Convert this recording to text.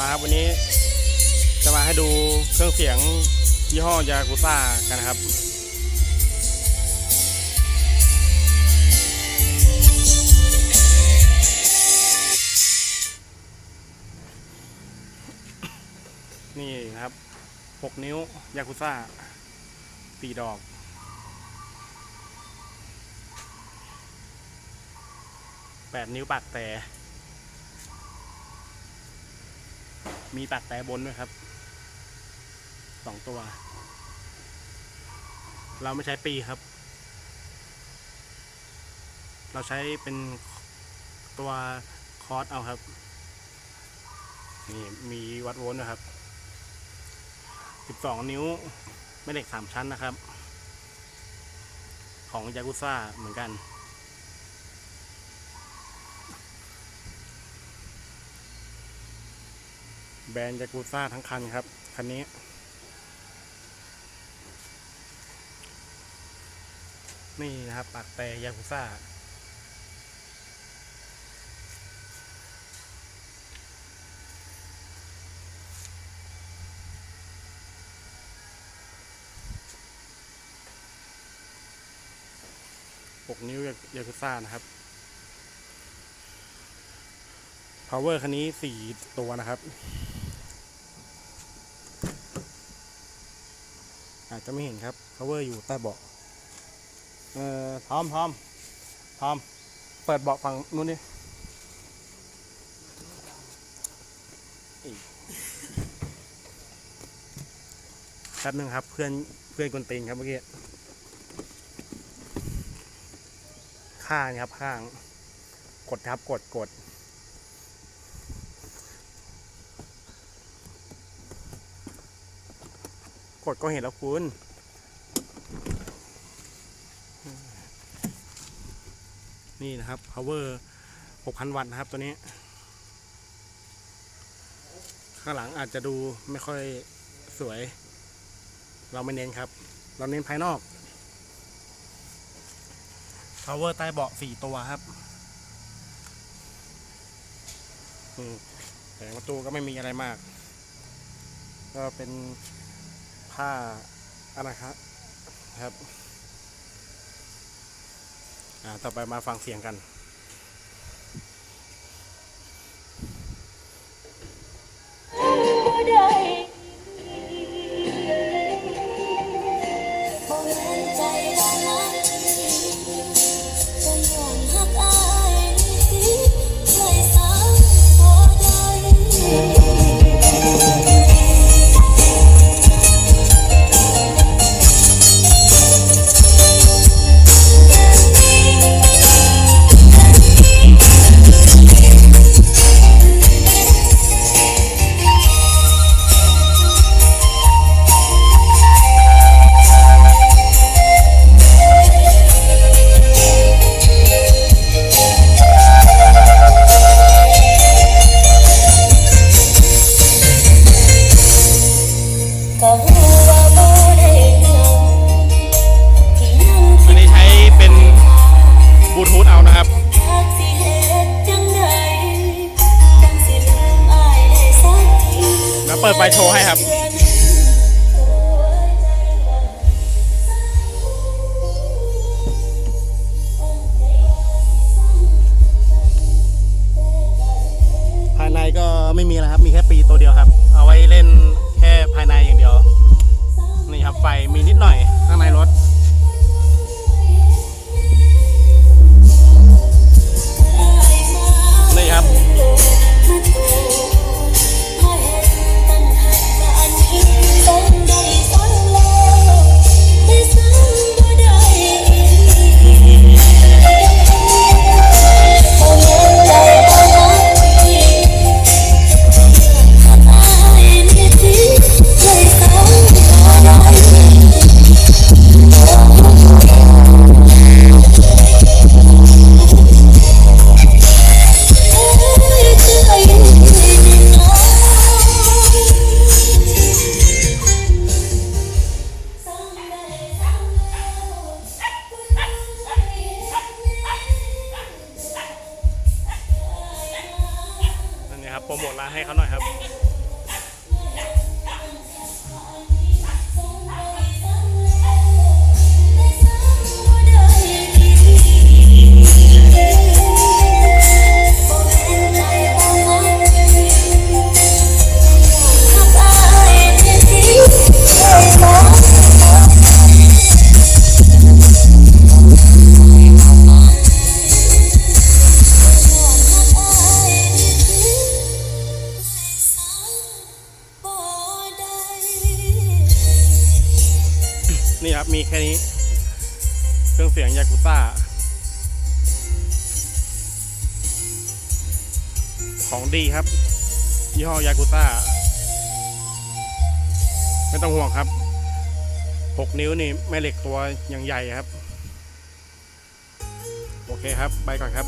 มาครับวันนี้จะมาให้ดูเครื่องเสียงยี่ห้อยากุซ่ากันนะครับนี่ครับ 6 นิ้วยากุซ่าตีดอก 8 นิ้วปากแต่ มีปากแต่บนด้วยครับสองตัว เราไม่ใช้ปีครับ เราใช้เป็นตัวคอร์สเอาครับ นี่มีวัดโวลต์นะครับ 12 นิ้วไม่เหล็กสามชั้นนะครับ ของยากุซ่าเหมือนกัน แบรนด์ยากูซ่าทั้งคันครับ คันนี้ นี่นะครับปากแต่ยากูซ่าหกนิ้วยากุซ่านะครับ power คันนี้สี่ตัวนะครับ อาจจะไม่เห็นครับ cover อยู่ใต้เบาะเอ่อพร้อมพร้อมพร้อมเปิดเบาะฝั่งนู้นดิอีกแป๊บนึงครับเพื่อนเพื่อนกนตีนครับเมื่อกี้ข้างนะครับข้าง กดครับกดกด ดก็เห็นแล้วคุณนี่นะครับ power 6,000 วัตต์นะครับตัวนี้ ข้างหลังอาจจะดูไม่ค่อยสวย เราไม่เน้นครับ เราเน้นภายนอก power ใต้เบาะ4ตัวครับแผงประตูก็ไม่มีอะไรมาก ก็เป็น ผ้าอะไรครับครับ อ่า ต่อไปมาฟังเสียงกัน อันนี้ใช้เป็นบลูทูธเอานะครับ แล้วเปิดไฟโชว์ให้ครับ โปรโมทร้านให้เขาหน่อยครับ มีแค่นี้ เครื่องเสียงยากุซ่าของดีครับ ยี่ห้อยากุซ่าไม่ต้องห่วงครับ 6 นิ้วนี่แม่เหล็กตัวอย่างใหญ่ครับ โอเคครับ ไปก่อนครับ